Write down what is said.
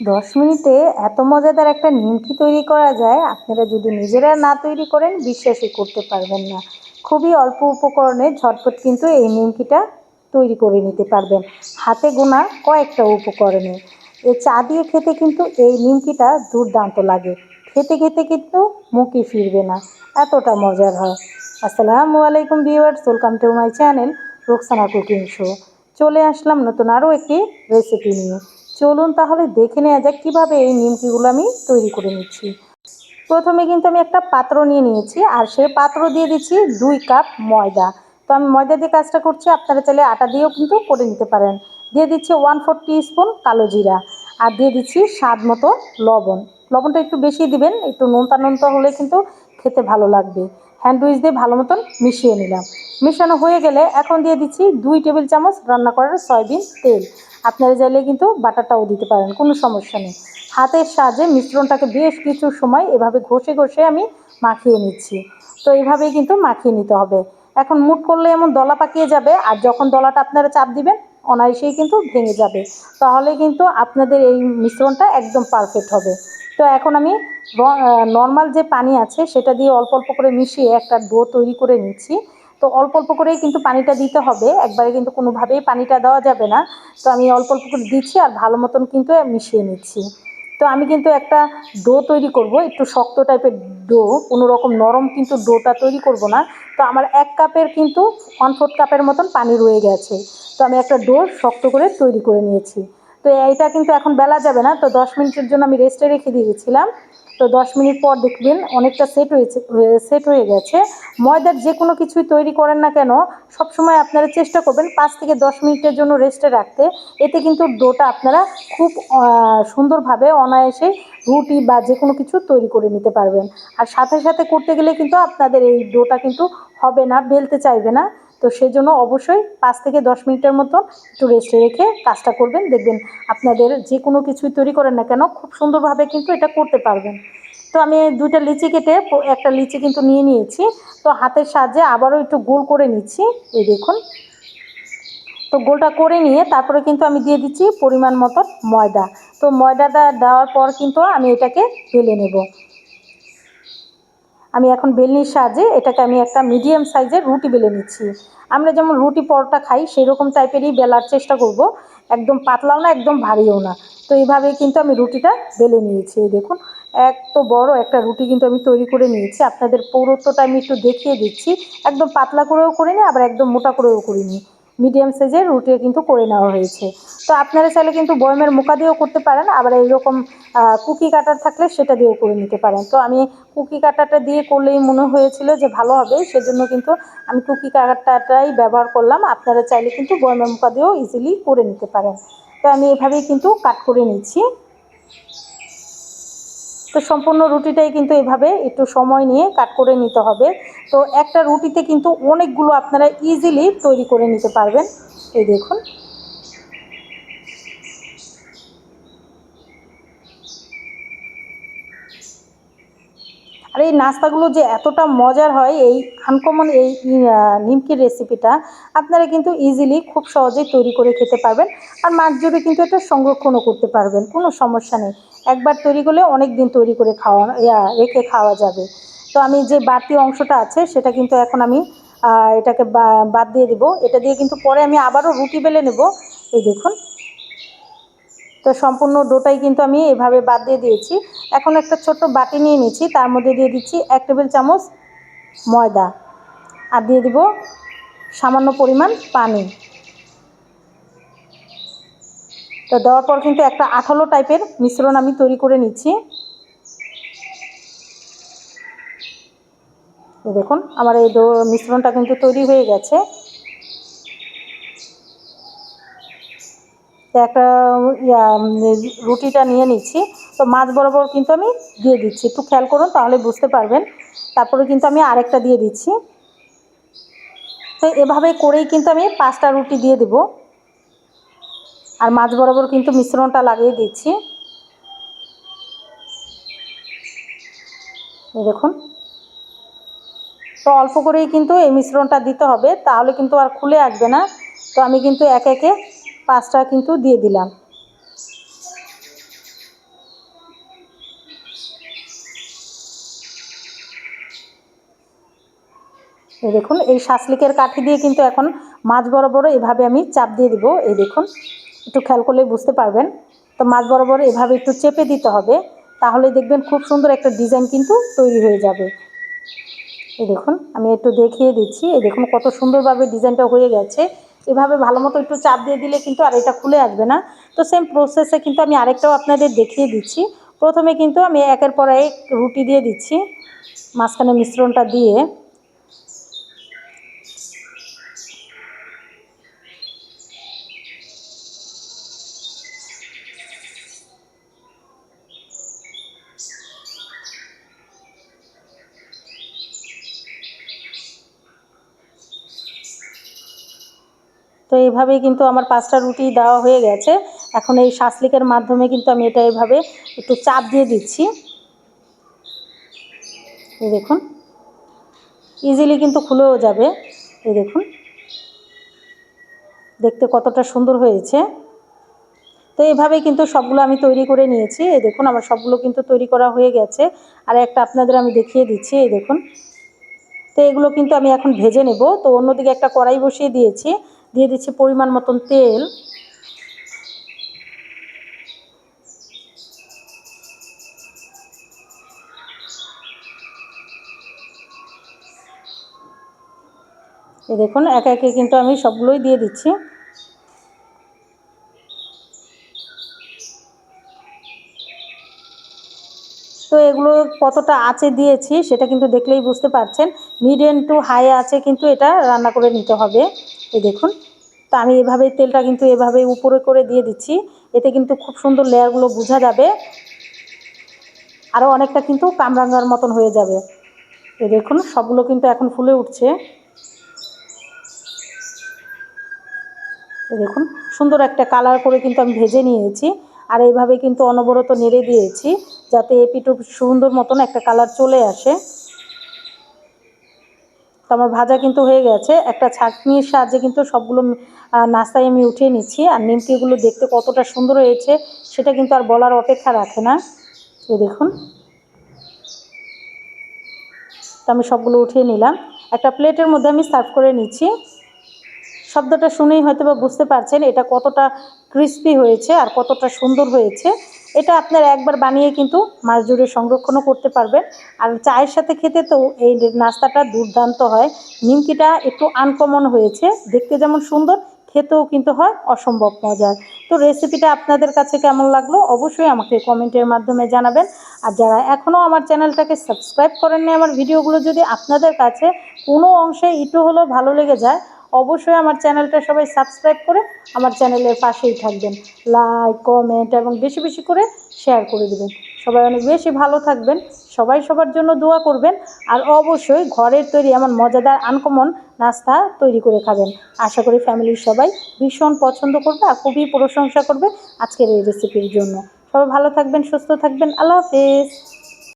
দশ মিনিটে এত মজাদার একটা নিমকি তৈরি করা যায়, আপনারা যদি নিজেরা না তৈরি করেন, বিশ্বাসই করতে পারবেন না। খুবই অল্প উপকরণে ঝটপট কিন্তু এই নিমকিটা তৈরি করে নিতে পারবেন। হাতে গোনা কয়েকটা উপকরণে। এ চা দিয়ে খেতে কিন্তু এই নিমকিটা দুর্দান্ত লাগে। খেতে খেতে কিন্তু মুখই ফিরবে না। এতটা মজার হয়। আসসালামু আলাইকুম viewers, welcome to my channel Roksana cooking show. চলে আসলাম নতুন আরও একটি রেসিপি নিয়ে। চলুন তাহলে দেখে নেওয়া যাক কীভাবে এই নিমকিগুলো আমি তৈরি করে নিচ্ছি। প্রথমে কিন্তু আমি একটা পাত্র নিয়ে নিয়েছি, আর সেই পাত্র দিয়ে দিচ্ছি দুই কাপ ময়দা। তো আমি ময়দা দিয়ে কাজটা করছি, আপনারা চাইলে আটা দিয়েও কিন্তু করে নিতে পারেন। দিয়ে দিচ্ছি ওয়ান ফোর স্পুন কালো জিরা, আর দিয়ে দিচ্ছি স্বাদ মতো লবণ। লবণটা একটু বেশি দিবেন, একটু নোনতা নোনতা হলে কিন্তু খেতে ভালো লাগবে। হ্যান্ড উইচ দিয়ে ভালো মতন মিশিয়ে নিলাম। মেশানো হয়ে গেলে এখন দিয়ে দিচ্ছি দুই টেবিল চামচ রান্না করার সয়াবিন তেল। আপনারা চাইলে কিন্তু বাটারটাও দিতে পারেন, কোনো সমস্যা নেই। হাতের সাহায্যে মিশ্রণটাকে বেশ কিছু সময় এভাবে ঘষে ঘষে আমি মাখিয়ে নিচ্ছি। তো এইভাবেই কিন্তু মাখিয়ে নিতে হবে। এখন মুট করলে এমন দলা পাকিয়ে যাবে, আর যখন দলাটা আপনারা চাপ দিবেন, অনায়াসেই কিন্তু ভেঙে যাবে। তাহলে কিন্তু আপনাদের এই মিশ্রণটা একদম পারফেক্ট হবে। তো এখন আমি নর্মাল যে পানি আছে, সেটা দিয়ে অল্প অল্প করে মিশিয়ে একটা ডো তৈরি করে নিচ্ছি। তো অল্প অল্প করেই কিন্তু পানিটা দিতে হবে। একবারে কিন্তু কোনোভাবেই পানিটা দেওয়া যাবে না। তো আমি অল্প অল্প করে দিচ্ছি আর ভালো মতন কিন্তু মিশিয়ে নিচ্ছি। তো আমি কিন্তু একটা ডো তৈরি করব, একটু শক্ত টাইপের ডো, কোনো রকম নরম কিন্তু ডোটা তৈরি করব না। তো আমার এক কাপের কিন্তু ওয়ান ফোর্থ কাপের মতন পানি রয়ে গেছে। তো আমি একটা ডো শক্ত করে তৈরি করে নিয়েছি। তো এইটা কিন্তু এখন বেলা যাবে না, তো দশ মিনিটের জন্য আমি রেস্টে রেখে দিয়েছিলাম। তো দশ মিনিট পর দেখবেন অনেকটা সেট হয়েছে সেট হয়ে গেছে। ময়দার যে কোনো কিছুই তৈরি করেন না কেন, সবসময় আপনারা চেষ্টা করবেন পাঁচ থেকে দশ মিনিটের জন্য রেস্টে রাখতে। এতে কিন্তু ডোটা আপনারা খুব সুন্দরভাবে অনায়াসে রুটি বা যে কোনো কিছু তৈরি করে নিতে পারবেন। আর সাথে সাথে করতে গেলে কিন্তু আপনাদের এই ডোটা কিন্তু হবে না, বেলতে চাইবে না। তো সেই জন্য অবশ্যই পাঁচ থেকে দশ মিনিটের মতো একটু রেস্টে রেখে কাজটা করবেন। দেখবেন আপনাদের যে কোনো কিছুই তৈরি করেন না কেন, খুব সুন্দরভাবে কিন্তু এটা করতে পারবেন। তো আমি দুইটা লিচি কেটে একটা লিচি কিন্তু নিয়ে নিয়েছি। তো হাতের সাহায্যে আবারও একটু গোল করে নিচ্ছি। এই দেখুন। তো গোলটা করে নিয়ে তারপরে কিন্তু আমি দিয়ে দিচ্ছি পরিমাণ মতো ময়দা। তো ময়দাটা দেওয়ার পর কিন্তু আমি এটাকে ফেলে নেব। আমি এখন বেলনির সাহায্যে এটাকে আমি একটা মিডিয়াম সাইজের রুটি বেলে নিচ্ছি। আমরা যেমন রুটি পরোটা খাই সেই রকম টাইপেরই বেলার চেষ্টা করব। একদম পাতলাও না, একদম ভারীও না। তো এইভাবেই কিন্তু আমি রুটিটা বেলে নিয়েছি। দেখুন, এক তো বড় একটা রুটি কিন্তু আমি তৈরি করে নিয়েছি। আপনাদের পৌরত্বটা আমি একটু দেখিয়ে দিচ্ছি। একদম পাতলা করেও করিনি, আবার একদম মোটা করেও করিনি। মিডিয়াম সাইজের রুটিও কিন্তু করে নেওয়া হয়েছে। তো আপনারা চাইলে কিন্তু বয়মের মোকা দিয়েও করতে পারেন, আবার এইরকম কুকি কাটার থাকলে সেটা দিয়েও করে নিতে পারেন। তো আমি কুকি কাটাটা দিয়ে করলেই মনে হয়েছিল যে ভালো হবে, সেজন্য কিন্তু আমি কুকি কাটাটাই ব্যবহার করলাম। আপনারা চাইলে কিন্তু বয়মের মোকা দিয়েও ইজিলি করে নিতে পারেন। তো আমি এভাবেই কিন্তু কাট করে নিচ্ছি। তো সম্পূর্ণ রুটিটাই কিন্তু এভাবে একটু সময় নিয়ে কাট করে নিতে হবে। তো একটা রুটিতে কিন্তু অনেকগুলো আপনারা ইজিলি তৈরি করে নিতে পারবেন। এই দেখুন। আর এই নাস্তাগুলো যে এতটা মজার হয়, এই আনকমন এই নিমকির রেসিপিটা আপনারা কিন্তু ইজিলি খুব সহজেই তৈরি করে খেতে পারবেন। আর মাছ জুড়ে কিন্তু এটা সংরক্ষণও করতে পারবেন, কোনো সমস্যা নেই। একবার তৈরি করলে অনেক দিন তৈরি করে খাওয়া রেখে খাওয়া যাবে। তো আমি যে বাড়তি অংশটা আছে, সেটা কিন্তু এখন আমি এটাকে বাদ দিয়ে দিব। এটা দিয়ে কিন্তু পরে আমি আবারও রুটি বেলে নেব। এই দেখুন। তো সম্পূর্ণ ডোটাই কিন্তু আমি এভাবে বাদ দিয়ে দিয়েছি। এখন একটা ছোট্ট বাটি নিয়ে নিচ্ছি, তার মধ্যে দিয়ে দিচ্ছি এক টেবিল চামচ ময়দা আর দিয়ে দিব সামান্য পরিমাণ পানি। তো দেওয়ার পর কিন্তু একটা আঠালো টাইপের মিশ্রণ আমি তৈরি করে নিচ্ছি। দেখুন, আমার এই মিশ্রণটা কিন্তু তৈরি হয়ে গেছে। একটা ইয়া রুটিটা নিয়ে নিচ্ছি। তো মাছ বরাবর কিন্তু আমি দিয়ে দিচ্ছি। একটু খেয়াল করুন, তাহলে বুঝতে পারবেন। তারপরে কিন্তু আমি আরেকটা দিয়ে দিচ্ছি। তো এভাবে করেই কিন্তু আমি পাঁচটা রুটি দিয়ে দেব। আর মাছ বরাবর কিন্তু মিশ্রণটা লাগিয়ে দিচ্ছি। দেখুন। তো অল্প করেই কিন্তু এই মিশ্রণটা দিতে হবে। তাহলে কিন্তু আর খুলে আসবে না। তো আমি কিন্তু একে একে পাঁচটা কিন্তু দিয়ে দিলাম। এই দেখুন, এই শাসলিকের কাঠি দিয়ে কিন্তু এখন মাছ বরাবর এভাবে আমি চাপ দিয়ে দিব। এই দেখুন, একটু খেয়াল করলে বুঝতে পারবেন। তো মাছ বরাবর এভাবে একটু চেপে দিতে হবে তাহলে দেখবেন খুব সুন্দর একটা ডিজাইন কিন্তু তৈরি হয়ে যাবে। এই দেখুন, আমি একটু দেখিয়ে দিচ্ছি। এই দেখুন, কত সুন্দরভাবে ডিজাইনটা হয়ে গেছে। এভাবে ভালো মতো একটু চাপ দিয়ে দিলে কিন্তু আর এটা খুলে আসবে না। তো সেম প্রসেসে কিন্তু আমি আরেকটাও আপনাদের দেখিয়ে দিচ্ছি। প্রথমে কিন্তু আমি একের পর এক রুটি দিয়ে দিচ্ছি, মাঝখানে মিশ্রণটা দিয়ে। তো এইভাবেই কিন্তু আমার পাঁচটা রুটি দেওয়া হয়ে গেছে। এখন এই শাসলিকের মাধ্যমে কিন্তু আমি এটা এভাবে একটু চাপ দিয়ে দিচ্ছি। এই দেখুন। ইজিলি কিন্তু খুলেও যাবে। এই দেখুন। দেখতে কতটা সুন্দর হয়েছে। তো এইভাবেই কিন্তু সবগুলো আমি তৈরি করে নিয়েছি। এই দেখুন, আমার সবগুলো কিন্তু তৈরি করা হয়ে গেছে। আর একটা আপনাদের আমি দেখিয়ে দিচ্ছি, এই দেখুন। তো এগুলো কিন্তু আমি এখন ভেজে নেব। তো অন্যদিকে একটা কড়াই বসিয়ে দিয়েছি। দিয়ে দিচ্ছি পরিমাণ মতন তেল। এই দেখুন, একে একে কিন্তু আমি সবগুলোই দিয়ে দিচ্ছি। তো এগুলো কতটা আছে দিয়েছি, সেটা কিন্তু দেখলেই বুঝতে পারছেন। মিডিয়াম টু হাই আছে কিন্তু এটা রান্না করে নিতে হবে। এই দেখুন, তো আমি এভাবে তেলটা কিন্তু এভাবে উপরে করে দিয়ে দিচ্ছি। এতে কিন্তু খুব সুন্দর লেয়ারগুলো বোঝা যাবে। আরও অনেকটা কিন্তু কামরাঙ্গার মতন হয়ে যাবে। এই দেখুন, সবগুলো কিন্তু এখন ফুলে উঠছে। দেখুন, সুন্দর একটা কালার করে কিন্তু আমি ভেজে নিয়েছি। আর এইভাবে কিন্তু অনবরত নেড়ে দিয়েছি, যাতে এপিটু সুন্দর মতন একটা কালার চলে আসে। তো আমার ভাজা কিন্তু হয়ে গেছে। একটা ছাঁকনির সাহায্যে কিন্তু সবগুলো নাস্তায় আমি উঠিয়ে নিচ্ছি। আর নিমকিগুলো দেখতে কতটা সুন্দর হয়েছে, সেটা কিন্তু আর বলার অপেক্ষা রাখে না। এই দেখুন। তো আমি সবগুলো উঠিয়ে নিলাম। একটা প্লেটের মধ্যে আমি সার্ভ করে নিচ্ছি। শব্দটা শুনেই হয়তো বা বুঝতে পারছেন এটা কতটা ক্রিস্পি হয়েছে আর কতটা সুন্দর হয়েছে। এটা আপনার একবার বানিয়ে কিন্তু মাছ জুড়ে সংরক্ষণও করতে পারবেন। আর চায়ের সাথে খেতে তো এই নাস্তাটা দুর্দান্ত হয়। নিমকিটা একটু আনকমন হয়েছে। দেখতে যেমন সুন্দর, খেতেও কিন্তু হয় অসম্ভব মজার। তো রেসিপিটা আপনাদের কাছে কেমন লাগল অবশ্যই আমাকে কমেন্টের মাধ্যমে জানাবেন। আর যারা এখনও আমার চ্যানেলটাকে সাবস্ক্রাইব করেননি, আমার ভিডিওগুলো যদি আপনাদের কাছে কোনো অংশে একটু হলেও ভালো লেগে যায় অবশ্যই আমার চ্যানেলটা সবাই সাবস্ক্রাইব করে আমার চ্যানেলের পাশেই থাকবেন। লাইক কমেন্ট এবং বেশি বেশি করে শেয়ার করে দেবেন। সবাই অনেক বেশি ভালো থাকবেন, সবাই সবার জন্য দোয়া করবেন আর অবশ্যই ঘরের তৈরি এমন মজাদার আনকমন নাস্তা তৈরি করে খাবেন। আশা করি ফ্যামিলির সবাই ভীষণ পছন্দ করবে আর খুবই প্রশংসা করবে আজকের এই রেসিপির জন্য। সবাই ভালো থাকবেন, সুস্থ থাকবেন, আল্লাহ হাফেজ।